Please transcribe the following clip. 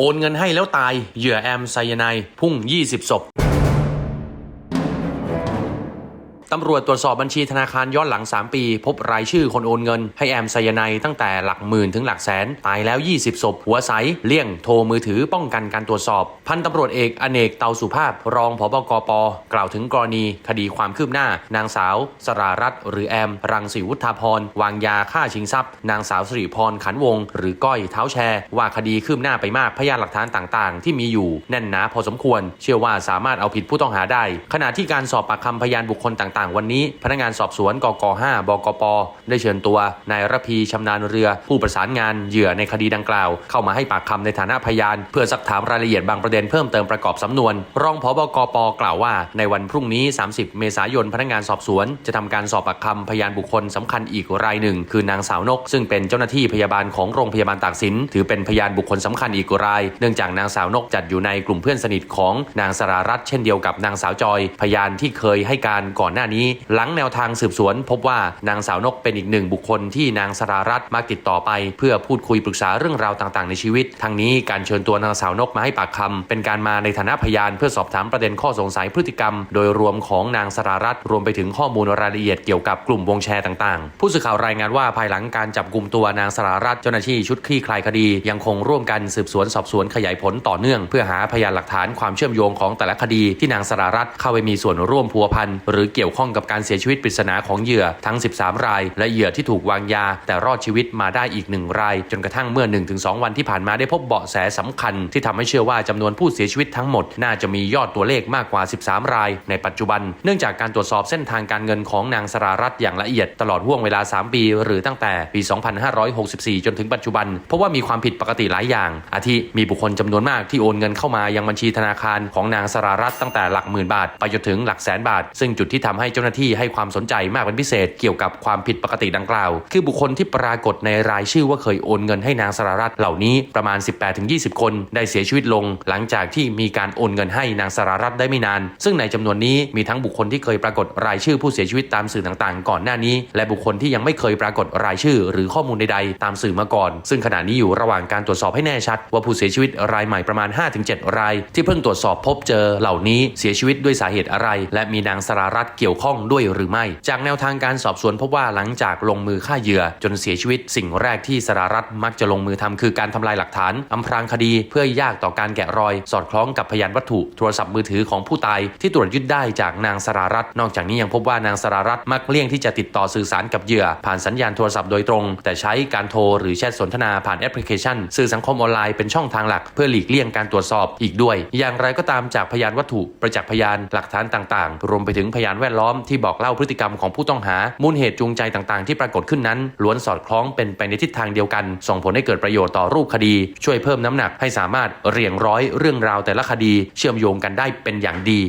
โอนเงินให้แล้วตายเหยื่อแอมไซยาไนพุ่ง 20ศพ ตำรวจตรวจสอบบัญชีธนาคารย้อนหลัง 3 ปี พบรายชื่อคนโอนเงิน ให้แอมไซยาไนด์ตั้งแต่หลักหมื่นถึงหลักแสน ตายแล้ว 20 ศพ หัวใส เลี่ยงโทรมือถือป้องกันการตรวจสอบ พันตำรวจเอกอเนกเตาสุภาพ รองผบกป กล่าวถึงกรณีคดีความคืบหน้า นางสาว สรารัตน์หรือแอม รังสีวุฒาพรวางยาฆ่าชิงทรัพย์ นางสาวสิริพรขันวง หรือก้อยเท้าแชร์ ว่าคดีคืบหน้าไปมากพยานหลักฐานต่างๆ ที่มีอยู่แน่นหนาพอสมควร เชื่อว่าสามารถเอาผิดผู้ต้องหาได้ ขณะที่การสอบปากคำพยานบุคคลต่างๆวันนี้ พนักงานสอบสวนกก5บกป ได้เชิญตัวนายระพีชำนาญเรือ ผู้ประสานงานเหยื่อในคดีดังกล่าว เข้ามาให้ปากคำในฐานะพยาน เพื่อสักถามรายละเอียดบางประเด็นเพิ่มเติมประกอบสำนวน รองผบกปกล่าวว่า ในวันพรุ่งนี้ 30 เมษายนพนักงานสอบสวน จะทำการสอบปากคำพยานบุคคลสำคัญอีกรายหนึ่ง คือนางสาวนก ซึ่งเป็นเจ้าหน้าที่พยาบาลของโรงพยาบาลตากสินถือเป็นพยานบุคคลสำคัญอีกราย เนื่องจากนางสาวนกจัดอยู่ในกลุ่มเพื่อนสนิทของนางสรารัตเช่นเดียวกับนางสาวจอย พยานที่เคยให้การก่อนหน้านี้ หลังแนวทางสืบสวน พบว่านางสาวนกเป็นอีกหนึ่งบุคคลที่นางสรารัตน์มักติดต่อไป เพื่อพูดคุยปรึกษาเรื่องราวต่างๆ ในชีวิต ทั้งนี้การเชิญตัวนางสาวนกมาให้ปากคำเป็นการมาในฐานะพยานเพื่อสอบถามประเด็นข้อสงสัยพฤติกรรม โดยรวมของนางสรารัตน์รวมไปถึงข้อมูลรายละเอียดเกี่ยวกับกลุ่มวงแชร์ต่างๆ ผู้สื่อข่าวรายงานว่าภายหลังการจับกลุ่มตัวนางสรารัตน์เจ้าหน้าที่ชุดคลี่คลายคดี ยังคงร่วมกันสืบสวนสอบสวนขยายผลต่อเนื่อง เพื่อหาพยานหลักฐานความเชื่อมโยงของแต่ละคดีที่นางสรารัตน์เข้าไปมีส่วนร่วมพัวพันหรือเกี่ยวข้องกับการเสียชีวิตปริศนาของเหยื่อทั้ง 13 ราย และเหยื่อที่ถูกวางยา แต่รอดชีวิตมาได้อีกหนึ่งราย จนกระทั่งเมื่อ 1-2 วันที่ผ่านมาได้พบเบาะแสสำคัญ ที่ทำให้เชื่อว่าจำนวนผู้เสียชีวิตทั้งหมด น่าจะมียอดตัวเลขมากกว่า 13 ราย ในปัจจุบัน เนื่องจากการตรวจสอบเส้นทางการเงินของนางสรารัตอย่างละเอียดตลอดห่วงเวลา 3 ปี หรือตั้งแต่ปี 2564 จนถึงปัจจุบันเพราะว่ามีความผิดปกติหลายอย่าง อาทิมีบุคคลจำนวนมากที่โอนเงินเข้ามายังบัญชีธนาคารของนางสรารัตตั้งแต่หลักหมื่นบาทไปจนถึงหลักแสนบาท ซึ่งจุดที่ทำให้เจ้าหน้าที่ให้ความสนใจมากเป็นพิเศษเกี่ยวกับความผิดปกติดังกล่าว คือบุคคลที่ปรากฏในรายชื่อว่าเคยโอนเงินให้นางสรารัตเหล่านี้ประมาณ 18-20 คนได้เสียชีวิตลง หลังจากที่มีการโอนเงินให้นางสรารัตได้ไม่นาน ซึ่งในจำนวนนี้มีทั้งบุคคลที่เคยปรากฏรายชื่อผู้เสียชีวิตตามสื่อต่างๆ ก่อนหน้านี้ และบุคคลที่ยังไม่เคยปรากฏรายชื่อ หรือข้อมูลใดๆ ตามสื่อมาก่อน ซึ่งขณะนี้อยู่ระหว่างการตรวจสอบให้แน่ชัด ว่าผู้เสียชีวิตรายใหม่ประมาณ 5-7 ราย ที่เพิ่งตรวจสอบพบเจอเหล่านี้เสียชีวิตด้วยสาเหตุอะไร และมีนางสรารัตเกี่ยวข้องด้วยหรือไม่ จากแนวทางการสอบสวนพบว่าหลังจากลงมือฆ่าเหยื่อ จนเสียชีวิตสิ่งแรกที่สรารัตมักจะลงมือทำคือการทำลายหลักฐานอำพรางคดีเพื่อยากต่อการแกะรอย สอดคล้องกับพยานวัตถุโทรศัพท์มือถือของผู้ตาย ที่ตรวจยึดได้จากนางสรารัตนอกจากนี้ยังพบว่านางสรารัตมักเลี่ยงที่จะติดต่อสื่อสารกับเหยื่อ ผ่านสัญญาณโทรศัพท์โดยตรง แต่ใช้การโทรหรือแชทสนทนาผ่านแอปพลิเคชัน สื่อสังคมออนไลน์เป็นช่องทางหลัก เพื่อหลีกเลี่ยงการตรวจสอบอีกด้วย อย่างไรก็ตามจากพยานวัตถุประจักษ์พยานหลักฐานต่างๆ รวมไปถึงพยานแวดล้ออมที่บอกเล่าพฤติกรรมของผู้ต้องหา มูลเหตุจูงใจต่างๆ ที่ปรากฏขึ้นนั้น ล้วนสอดคล้องเป็นไปในทิศทางเดียวกัน ส่งผลให้เกิดประโยชน์ต่อรูปคดี ช่วยเพิ่มน้ำหนักให้สามารถเรียงร้อยเรื่องราวแต่ละคดี เชื่อมโยงกันได้เป็นอย่างดี